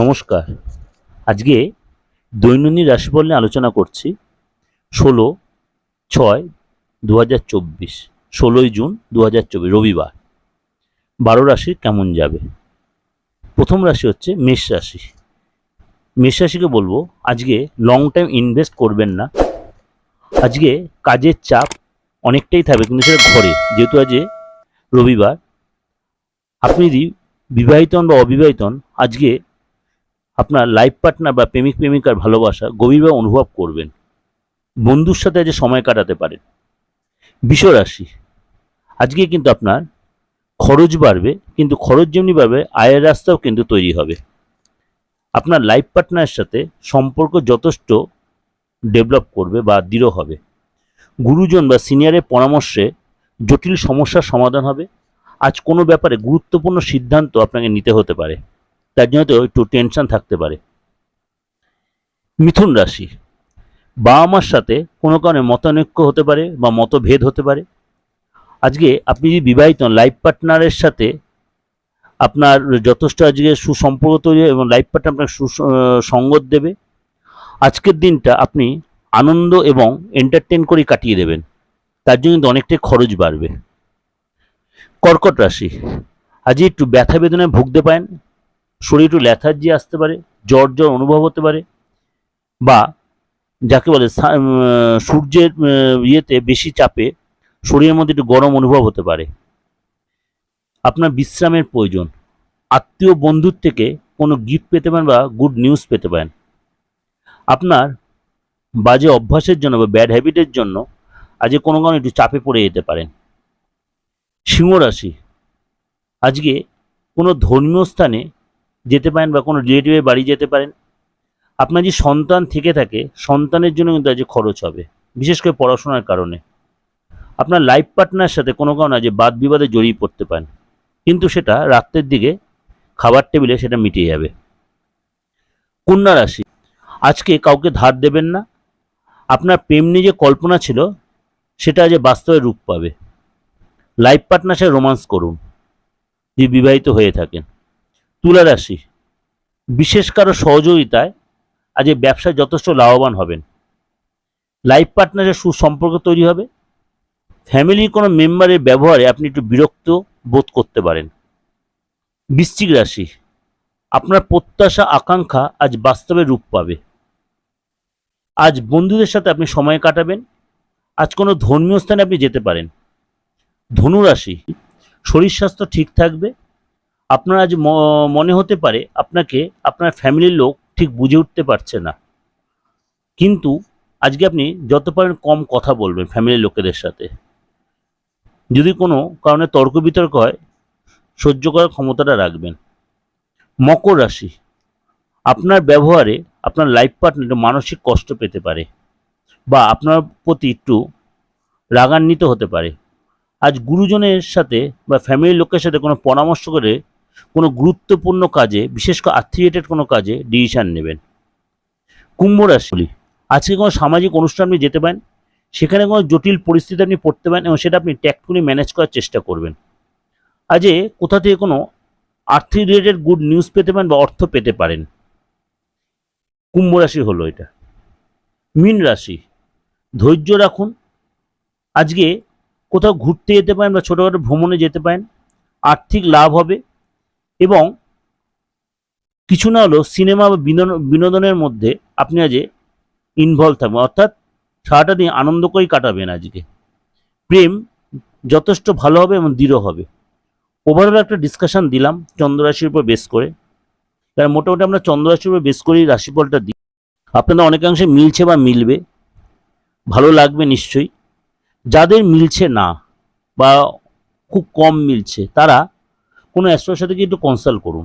নমস্কার। আজকে দৈনন্দিন রাশিফল নিয়ে আলোচনা করছি ষোলো ছয় দু হাজার চব্বিশ, ষোলোই জুন দু হাজার চব্বিশ, রবিবার। বারো রাশি কেমন যাবে? প্রথম রাশি হচ্ছে মেষ রাশি। মেষ রাশিকে বলব, আজকে লং টাইম ইনভেস্ট করবেন না। আজকে কাজের চাপ অনেকটাই থাকবে, কিন্তু সেটা ঘরে, যেহেতু আজকে রবিবার। আপনি যদি বিবাহিত হন বা অবিবাহিত হন, আজকে আপনার লাইফ পার্টনার বা প্রেমিক প্রেমিকার ভালোবাসা গভীরভাবে অনুভব করবেন। বন্ধুর সাথে যে সময় কাটাতে পারেন। বিষ রাশি আজকে কিন্তু আপনার খরচ বাড়বে, কিন্তু খরচ যেমনি বাড়বে, আয়ের রাস্তাও কিন্তু তৈরি হবে। আপনার লাইফ পার্টনারের সাথে সম্পর্ক যথেষ্ট ডেভেলপ করবে বা দৃঢ় হবে। গুরুজন বা সিনিয়রের পরামর্শে জটিল সমস্যার সমাধান হবে। আজ কোনো ব্যাপারে গুরুত্বপূর্ণ সিদ্ধান্ত আপনাকে নিতে হতে পারে। তার জন্য তো একটু টেনশন থাকতে পারে। মিথুন রাশি, বাবা মার সাথে কোনো কারণে মতানৈক্য হতে পারে বা মতভেদ হতে পারে। আজকে আপনি যদি বিবাহিত লাইফ পার্টনারের সাথে আপনার যথেষ্ট আজকে সুসম্পর্ক তৈরি এবং লাইফ পার্টনার আপনার সুসঙ্গত দেবে, আজকের দিনটা আপনি আনন্দ এবং এন্টারটেন করে কাটিয়ে দেবেন। তার জন্য কিন্তু অনেকটাই খরচ বাড়বে। কর্কট রাশি আজকে একটু ব্যথা বেদনায় ভুগতে পারেন শরীর একটু ল্যাথার্জি আসতে পারে, জ্বর জ্বর অনুভব হতে পারে, বা যাকে বলে সূর্যের ইয়েতে বেশি চাপে শরীরের মধ্যে একটু গরম অনুভব হতে পারে। আপনার বিশ্রামের প্রয়োজন। আত্মীয় বন্ধুর থেকে কোনো গিফট পেতে পারেন বা গুড নিউজ পেতে পারেন। আপনার বাজে অভ্যাসের জন্য বা ব্যাড হ্যাবিটের জন্য আজকে কোনো কারণে একটু চাপে পড়ে যেতে পারেন। সিংহ রাশি। আজকে কোনো ধর্মীয় স্থানে যেতে পারেন বা কোনো রিলেটিভের বাড়ি যেতে পারেন, আপনার যে সন্তান থেকে থাকে, সন্তানের জন্য কিন্তু আজ খরচ হবে, বিশেষ করে পড়াশোনার কারণে। আপনার লাইফ পার্টনার সাথে কোনো কারণে যে বাদ বিবাদে জড়িয়ে পড়তে পারেন, কিন্তু সেটা রাত্রের দিকে খাবার টেবিলে সেটা মিটিয়ে যাবে। কন্যা রাশি, আজকে কাউকে ধার দেবেন না, আপনার প্রেম নিয়ে যে কল্পনা ছিল, সেটা যে বাস্তবে রূপ পাবে। লাইফ পার্টনার সাথে রোমান্স করুন, যদি বিবাহিত হয়ে থাকেন। তুলা রাশি। বিশেষ কারও সহযোগিতায় আজ এই ব্যবসায় যথেষ্ট লাভবান হবেন। লাইফ পার্টনারের সুসম্পর্ক তৈরি হবে। ফ্যামিলির কোনো মেম্বারের ব্যবহারে আপনি একটু বিরক্ত বোধ করতে পারেন। বৃশ্চিক রাশি, আপনার প্রত্যাশা, আকাঙ্ক্ষা আজ বাস্তবে রূপ পাবে। আজ বন্ধুদের সাথে আপনি সময় কাটাবেন। আজ কোনো ধর্মীয় স্থানে আপনি যেতে পারেন। ধনু রাশি, শরীর স্বাস্থ্য ঠিক থাকবে। আপনার আজ মনে হতে পারে আপনাকে, আপনার ফ্যামিলির লোক ঠিক বুঝে উঠতে পারছে না। কিন্তু আজকে আপনি যত পারেন কম কথা বলবেন ফ্যামিলির লোকেদের সাথে। যদি কোনো কারণে তর্ক বিতর্ক হয়, সহ্য করার ক্ষমতাটা রাখবেন। মকর রাশি, আপনার ব্যবহারে আপনার লাইফ পার্টনার মানসিক কষ্ট পেতে পারে বা আপনার প্রতি একটু রাগান্বিত হতে পারে। আজ গুরুজনের সাথে বা ফ্যামিলির লোকের সাথে কোনো পরামর্শ করে কোনো গুরুত্বপূর্ণ কাজে, বিশেষ করে আর্থিক রিলেটেড কোনো কাজে ডিসিশন নেবেন। কুম্ভ রাশি আজকে কোনো সামাজিক অনুষ্ঠান আপনি যেতে পারেন, সেখানে কোনো জটিল পরিস্থিতি আপনি পড়তে পারেন এবং সেটা আপনি ট্যাক্টফুলি ম্যানেজ করার চেষ্টা করবেন। আজে কোথা থেকে কোনো আর্থিক রিলেটেড গুড নিউজ পেতে পারেন বা অর্থ পেতে পারেন। কুম্ভ রাশি হলো এটা। মীন রাশি, ধৈর্য রাখুন। আজকে কোথাও ঘুরতে যেতে পারেন বা ছোটোখাটো ভ্রমণে যেতে পারেন, আর্থিক লাভ হবে এবং কিছু না হলেও সিনেমা বা বিনোদন- বিনোদনের মধ্যে আপনি আজ ইনভলভ থাকবেন। অর্থাৎ সারাটা দিন আনন্দ করেই কাটাবেন আজকে। প্রেম যথেষ্ট ভালো হবে এবং দৃঢ় হবে। ওভারঅল একটা ডিসকাশন দিলাম চন্দ্ররাশির উপর বেস করে। কারণ মোটামুটি আমরা চন্দ্ররাশির উপর বেস করেই রাশিফলটা দিই। আপনাদের অনেকাংশে মিলছে বা মিলবে। ভালো লাগবে নিশ্চয়ই। যাদের মিলছে না বা খুব কম মিলছে, তারা কোনো অ্যাস্ট্রোর সাথে একটু কনসাল্ট করুন।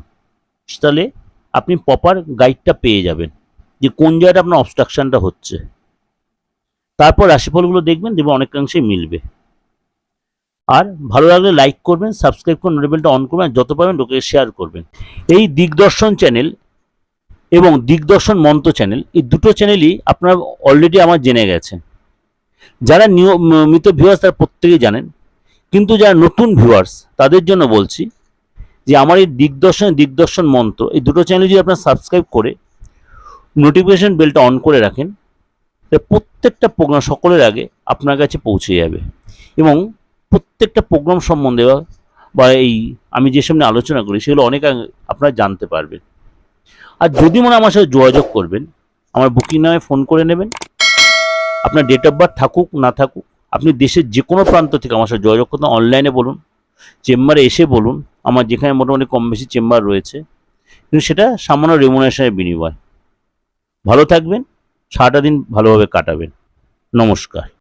তাহলে আপনি প্রপার গাইডটা পেয়ে যাবেন যে কোন জায়গাটা আপনার অবস্ট্রাকশনটা হচ্ছে। তারপর রাশিফলগুলো দেখবেন দেখবেন অনেকাংশেই মিলবে। আর ভালো লাগলে লাইক করবেন সাবস্ক্রাইব করুন নোটিফিকেশনটা অন করবেন যত পারবেন লোকে শেয়ার করবেন। এই দিগদর্শন চ্যানেল এবং দিগদর্শন মন্ত্র চ্যানেল এই দুটো চ্যানেলই আপনারা অলরেডি আমার জেনে গেছেন যারা নিয়মিত ভিউয়ার্স তারা প্রত্যেকেই জানেন। কিন্তু যারা নতুন ভিউয়ার্স তাদের জন্য বলছি যে আমার এই দিগদর্শন দিগদর্শন মন্ত্র, এই দুটো চ্যানেল যদি আপনার সাবস্ক্রাইব করে নোটিফিকেশন বেলটা অন করে রাখেন প্রত্যেকটা প্রোগ্রাম সকলের আগে আপনার কাছে পৌঁছে যাবে। এবং প্রত্যেকটা প্রোগ্রাম সম্বন্ধে বা- এই আমি যে সামনে আলোচনা করি, সেগুলো অনেক আপনারা জানতে পারবেন। আর যদি মনে আমার সাথে যোগাযোগ করবেন, আমার বুকিং নামে ফোন করে নেবেন, আপনার ডেট অফ বার্থ থাকুক, না থাকুক, আপনি দেশের যে কোনো প্রান্ত থেকে আমার সাথে যোগাযোগ করতে অনলাইনে বলুন চেম্বারে এসে বলুন আমার যেখানে মোটামুটি কম বেশি চেম্বার রয়েছে। কিন্তু সেটা সামান্য রেমুনেশনের বিনিময়। ভালো থাকবেন, সারাটা দিন ভালোভাবে কাটাবেন। নমস্কার।